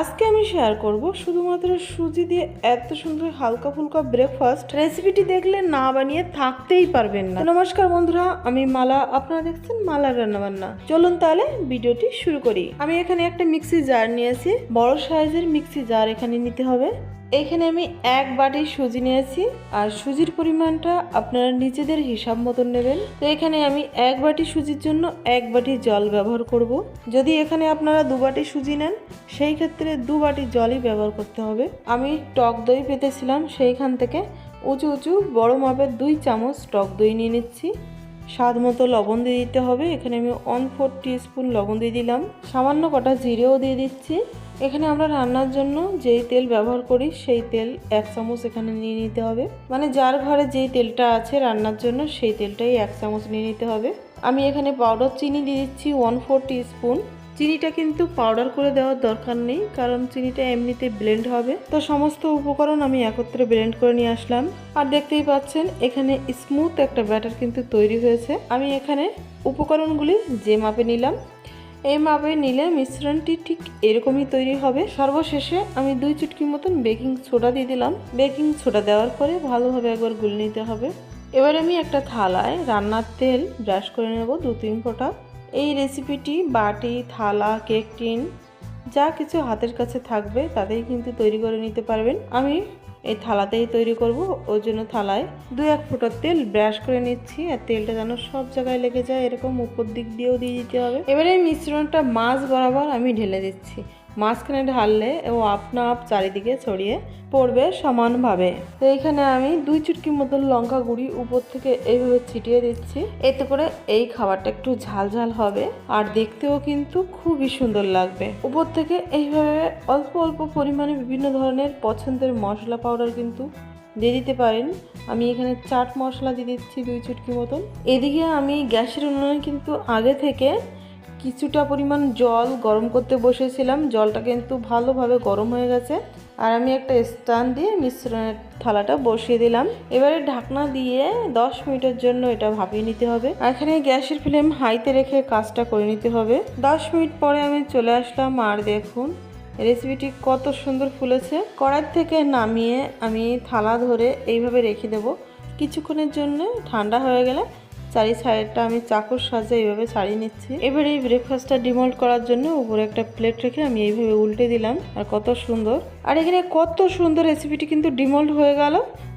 আজকে আমি শেয়ার করব শুধুমাত্র সুজি দিয়ে এত সুন্দর হালকা ফুলকা ব্রেকফাস্ট রেসিপিটি দেখলে না বানিয়ে থাকতেই পারবেন না। নমস্কার বন্ধুরা, আমি মালা। আপনারা দেখছেন মালার রান্নাবান্না। চলুন তাহলে ভিডিওটি শুরু করি। আমি এখানে একটা মিক্সি জার নিয়েছি। বড় সাইজের মিক্সি জার এখানে নিতে হবে। এখানে আমি এক বাটি সুজি নিয়েছি আর সুজির পরিমাণটা আপনারা নিজেদের হিসাব মতন নেবেন। তো এখানে আমি এক বাটি সুজির জন্য এক বাটি জল ব্যবহার করব। যদি এখানে আপনারা দু বাটি সুজি নেন, সেই ক্ষেত্রে দু বাটি জলই ব্যবহার করতে হবে। আমি টক দই পেতেছিলাম সেইখান থেকে। উঁচু উঁচু, বড় মাপের দুই চামচ টক দই নিয়ে নিচ্ছি। স্বাদ মতো লবণ দিয়ে দিতে হবে। এখানে আমি ওয়ান ফোর স্পুন লবণ দিয়ে দিলাম। সামান্য কটা জিরেও দিয়ে দিচ্ছি। এখানে আমরা রান্নার জন্য যেই তেল ব্যবহার করি, সেই তেল এক চামচ এখানে নিয়ে নিতে হবে। মানে যার ঘরে যেই তেলটা আছে রান্নার জন্য, সেই তেলটাই এক চামচ নিয়ে নিতে হবে। আমি এখানে পাউডার চিনি দিয়ে দিচ্ছি ওয়ান ফোর স্পুন চিনিটা কিন্তু পাউডার করে দেওয়ার দরকার নেই, কারণ চিনিটা এমনিতে ব্লেন্ড হবে। তো সমস্ত উপকরণ আমি একত্রে ব্লেন্ড করে নিয়ে আসলাম। আর দেখতেই পাচ্ছেন, এখানে স্মুথ একটা ব্যাটার কিন্তু তৈরি হয়েছে। আমি এখানে উপকরণগুলি যে মাপে নিলাম এই মাপে নিলে মিশ্রণটি ঠিক এরকমই তৈরি হবে। সর্বশেষে আমি দুই চুটকি মতন বেকিং সোডা দিয়ে দিলাম। বেকিং সোডা দেওয়ার পরে ভালোভাবে একবার গুলে নিতে হবে। এবার আমি একটা থালায় রান্নার তেল ব্রাশ করে নেব দু তিন ফোঁটা। এই রেসিপিটি বাটি, থালা, কেক, টিন, যা কিছু হাতের কাছে থাকবে তাতেই কিন্তু তৈরি করে নিতে পারবেন। আমি এই থালাতেই তৈরি করব। ওই জন্য থালায় দু এক ফোঁটা তেল ব্রাশ করে নিচ্ছি আর তেলটা যেন সব জায়গায় লেগে যায়, এরকম উপর দিক দিয়েও দিয়ে দিতে হবে। এবারে মিশ্রণটা মাছ বরাবর আমি ঢেলে দিচ্ছি। মাঝখানে ঢাললে ও আপনা আপ চারিদিকে ছড়িয়ে পড়বে সমানভাবে। তো এখানে আমি দুই চুটকি মতন লঙ্কা গুঁড়ি উপর থেকে এইভাবে ছিটিয়ে দিচ্ছি। এতে করে এই খাবারটা একটু ঝাল ঝাল হবে আর দেখতেও কিন্তু খুবই সুন্দর লাগবে। উপর থেকে এইভাবে অল্প অল্প পরিমাণে বিভিন্ন ধরনের পছন্দের মশলা পাউডার কিন্তু দিয়ে দিতে পারেন। আমি এখানে চাট মশলা দিয়ে দিচ্ছি দুই চুটকি মতন। এদিকে আমি গ্যাসের উনুনে কিন্তু আগে থেকে কিছুটা পরিমাণ জল গরম করতে বসেছিলাম। জলটা কিন্তু ভালোভাবে গরম হয়ে গেছে। আর আমি একটা স্ট্যান্ড দিয়ে মিশ্রণের থালাটা বসিয়ে দিলাম। এবারে ঢাকনা দিয়ে দশ মিনিটের জন্য এটা ভাপিয়ে নিতে হবে। এখানে গ্যাসের ফ্লেম হাইতে রেখে কাজটা করে নিতে হবে। দশ মিনিট পরে আমি চলে আসলাম। আর দেখুন, রেসিপিটি কত সুন্দর ফুলেছে। কড়াই থেকে নামিয়ে আমি থালা ধরে এইভাবে রেখে দেব। কিছুক্ষণের জন্য ঠান্ডা হয়ে গেলে চারি সাইডটা আমি চাকুর সাজে এইভাবে ছাড়িয়ে নিচ্ছি। এবার এই ব্রেকফাস্টটা ডিমোল্ড করার জন্য উপরে একটা প্লেট রেখে আমি এইভাবে উল্টে দিলাম। আর কত সুন্দর। আর এখানে কত সুন্দর রেসিপিটি কিন্তু ডিমোল্ড হয়ে গেল।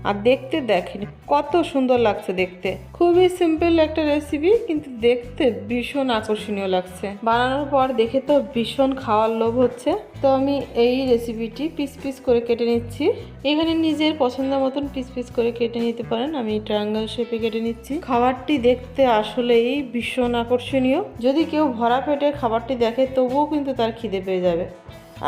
আর দেখতে দেখেন, কত সুন্দর লাগছে দেখতে। খুবই সিম্পল একটা রেসিপি কিন্তু দেখতে ভীষণ আকর্ষণীয় লাগছে। বানানোর পর দেখে তো ভীষণ খাওয়ার লোভ হচ্ছে। তো আমি এই রেসিপিটি পিস পিস করে কেটে নিচ্ছি। এখানে নিজের পছন্দ মতন পিস পিস করে কেটে নিতে পারেন। আমি ট্রায়াঙ্গেল শেপে কেটে নিচ্ছি। খাবারটি দেখতে আসলেই ভীষণ আকর্ষণীয়। যদি কেউ ভরা পেটে খাবারটি দেখে, তবুও কিন্তু তার খিদে পেয়ে যাবে।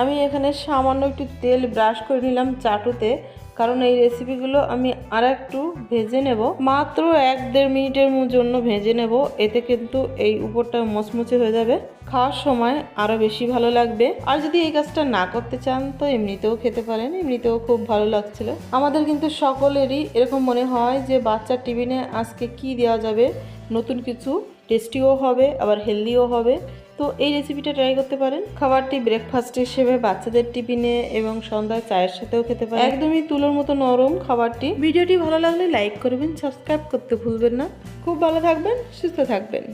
আমি এখানে সামান্য একটু তেল ব্রাশ করে নিলাম চাটুতে। কারণ এই রেসিপিগুলো আমি আর একটু ভেজে নেব। মাত্র এক দেড় মিনিটের জন্য ভেজে নেব। এতে কিন্তু এই উপরটা মচমচে হয়ে যাবে। খাওয়ার সময় আরও বেশি ভালো লাগবে। আর যদি এই কাজটা না করতে চান, তো এমনিতেও খেতে পারেন। এমনিতেও খুব ভালো লাগছিল। আমাদের কিন্তু সকলেরই এরকম মনে হয় যে বাচ্চার টিফিনে আজকে কি দেওয়া যাবে, নতুন কিছু। টেস্টিও হবে, আবার হেলদিও হবে। তো এই রেসিপিটা ট্রাই করতে পারেন। খাবারটি ব্রেকফাস্ট হিসেবে বাচ্চাদের টিফিনে এবং সন্ধ্যায় চায়ের সাথেও খেতে পারেন। একদমই তুলোর মতো নরম খাবারটি। ভিডিওটি ভালো লাগলে লাইক করবেন সাবস্ক্রাইব করতে ভুলবেন না। খুব ভালো থাকবেন, সুস্থ থাকবেন।